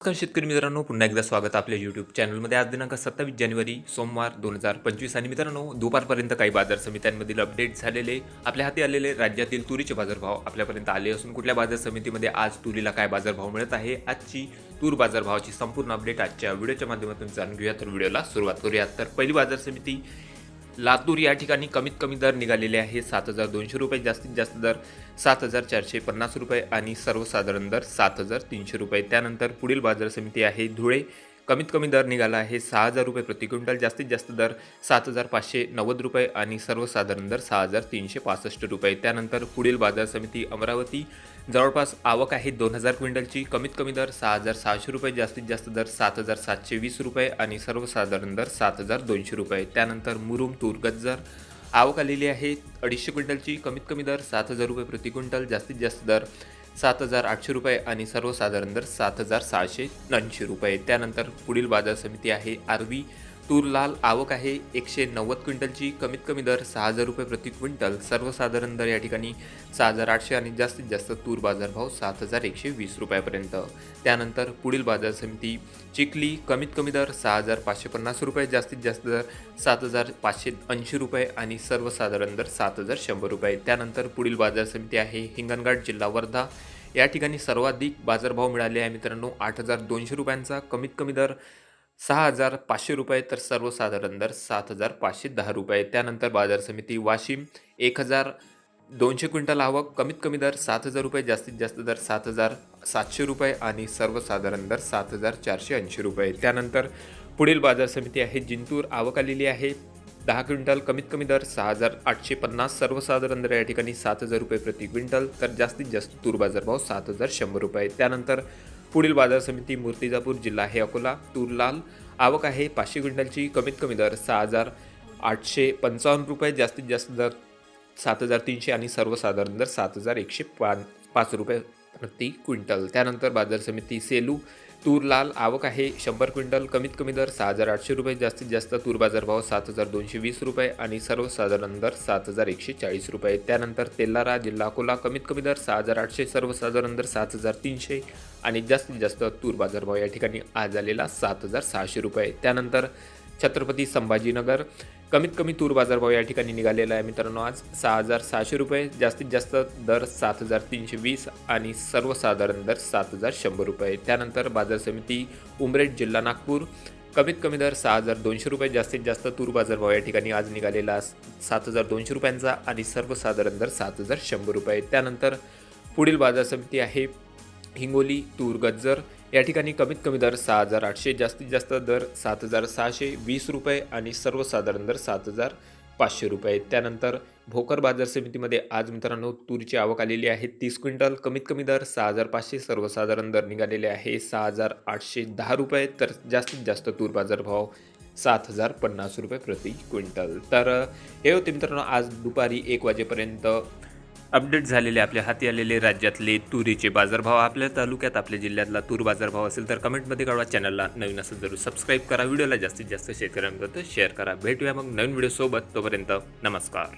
नमस्कार शेतकरी मित्रांनो पुन्हा एकदा स्वागत आपल्या यूट्यूब चॅनलमध्ये आज दिनांक सत्तावीस जानेवारी सोमवार दोन हजार पंचवीस. आणि मित्रांनो दुपारपर्यंत काही बाजार समित्यांमधील अपडेट झालेले आपल्या हाती आलेले राज्यातील तुरीचे बाजारभाव आपल्यापर्यंत आले असून कुठल्या बाजार समितीमध्ये आज तुरीला काय बाजारभाव मिळत आहे आजची तूर बाजारभावाची संपूर्ण अपडेट आजच्या व्हिडिओच्या माध्यमातून जाणून घेऊया. तर व्हिडिओला सुरुवात करूयात तर पहिली बाजार समिती लातूर या ठिकाणी कमीत कमी दर निघालेले आहे. सात हजार दोनशे रुपये जास्तीत जास्त दर सात हजार चारशे पन्नास रुपये आणि सर्वसाधारण दर सात हजार तीनशे रुपये. त्यानंतर पुढील बाजार समिती आहे धुळे. कमीत कमी दर निघाला आहे सहा हजार रुपये प्रति क्विंटल जास्तीत जास्त दर सात हजार पाचशे नव्वद रुपये आणि सर्वसाधारण दर सहा हजार तीनशे पासष्ट रुपये. त्यानंतर पुढील बाजार समिती अमरावती. जवळपास आवक आहे दोन हजार क्विंटलची. कमीत कमी दर सहा हजार सहाशे रुपये जास्तीत जास्त दर सात हजार सातशे वीस रुपये आणि सर्वसाधारण दर सात हजार दोनशे रुपये. त्यानंतर मुरुम तूर गज्जर. आवक आलेली आहे अडीचशे क्विंटलची. कमीत कमी दर सात हजार रुपये प्रति क्विंटल जास्तीत जास्त दर सात हजार आठशे रुपये आणि सर्वसाधारण दर सात हजार सहाशे ऐंशी रुपये. त्यानंतर पुढील बाजार समिती आहे आरवी तूर लाल आवक आहे एकशे नव्वद क्विंटलची. कमीत कमी दर सहा हजार रुपये प्रति क्विंटल. सर्वसाधारण दर या ठिकाणी सहा हजार आठशे आणि जास्तीत जास्त तूर बाजारभाव सात हजार एकशे वीस रुपयापर्यंत. त्यानंतर पुढील बाजार समिती चिखली. कमीत कमी दर सहा हजार पाचशे पन्नास रुपये. जास्तीत जास्त दर सात हजार पाचशे ऐंशी रुपये आणि सर्वसाधारण दर सात हजार शंभर रुपये. त्यानंतर पुढील बाजार समिती आहे हिंगणघाट जिल्हा वर्धा. या ठिकाणी सर्वाधिक बाजारभाव मिळाले आहे मित्रांनो. आठ हजार दोनशे रुपयांचा कमीत कमी दर सहा हजार पाचशे रुपये तर सर्वसाधारण दर सात हजार पाचशे दहा रुपये. त्यानंतर बाजार समिती वाशिम एक हजार दोनशे क्विंटल आवक कमीत कमी दर सात हजार रुपये जास्तीत जास्त दर सात हजार सातशे रुपये आणि सर्वसाधारण दर सात हजार चारशे ऐंशी रुपये. त्यानंतर पुढील बाजार समिती आहे जिंतूर. आवक आलेली आहे दहा क्विंटल कमीत कमी दर सहा हजार आठशे पन्नास सर्वसाधारण दर या ठिकाणी सात हजार रुपये प्रति क्विंटल तर जास्तीत जास्त तूर बाजारभाव सात हजार शंभर रुपये त्यानंतर पुढील बाजार समिती मूर्तिजापूर जिल्हा आहे अकोला. तूर लाल आवक आहे पाचशे क्विंटलची कमीत कमी दर सहा हजार आठशे पंचावन्न रुपये जास्तीत जास्त दर सात हजार तीनशे आणि सर्वसाधारण दर सात हजार एकशे पा पाच रुपये प्रति क्विंटल. त्यानंतर बाजार समिती सेलू तूर लाल आवक आहे शंभर क्विंटल कमीत कमी दर सहा हजार आठशे रुपये जास्तीत जास्त तूर बाजारभाव सात हजार दोनशे वीस रुपये आणि सर्वसाधारण दर सात हजार एकशे चाळीस रुपये. त्यानंतर तेलारा जिल्हा अकोला कमीत कमी दर सहा हजार आठशे सर्वसाधारण दर सात हजार तीनशे आणि जास्तीत जास्त तूर बाजारभाव या ठिकाणी आज आलेला सात हजार सहाशे रुपये. त्यानंतर छत्रपती संभाजीनगर कमीत कमी तूर बाजारभाव या ठिकाणी निघालेला आहे मित्रांनो. आज सहा हजार सहाशे रुपये जास्तीत जास्त दर सात हजार तीनशे वीस आणि सर्वसाधारण दर सात हजार शंभर रुपये. त्यानंतर बाजार समिती उमरेड जिल्हा नागपूर कमीत कमी दर सहा हजार दोनशे रुपये जास्तीत जास्त तूर बाजारभाव या ठिकाणी आज निघालेला सात हजार दोनशे रुपयांचा आणि सर्वसाधारण दर सात हजार शंभर रुपये. त्यानंतर पुढील बाजार समिती आहे हिंगोली तूर गज्जर या ठिकाणी कमीत कमी दर सहा हजार आठशे जास्तीत जास्त दर सात हजार सहाशे वीस रुपये आणि सर्वसाधारण दर सात हजार पाचशे रुपये. त्यानंतर भोकर बाजार समितीमध्ये आज मित्रांनो तूरची आवक आलेली आहे. तीस क्विंटल कमीत कमी दर सहा हजार पाचशे सर्वसाधारण दर निघालेले आहे. सहा हजार आठशे दहा रुपये तर जास्तीत जास्त तूर बाजार भाव सात हजार पन्नास रुपये प्रति क्विंटल. तर हे होते मित्रांनो आज दुपारी एक वाजेपर्यंत. अपडेट झालेले आपल्या हाती आलेले राज्यातले तुरीचे बाजारभाव. आपल्या तालुक्यात आपल्या जिल्ह्यातला तूर बाजारभाव असेल तर कमेंटमध्ये कळवा. चॅनलला नवीन असेल जरूर सबस्क्राईब करा. व्हिडिओला जास्तीत जास्त शेतकऱ्यांपर्यंत शेअर करा. भेटूया मग नवीन व्हिडिओसोबत तोपर्यंत नमस्कार.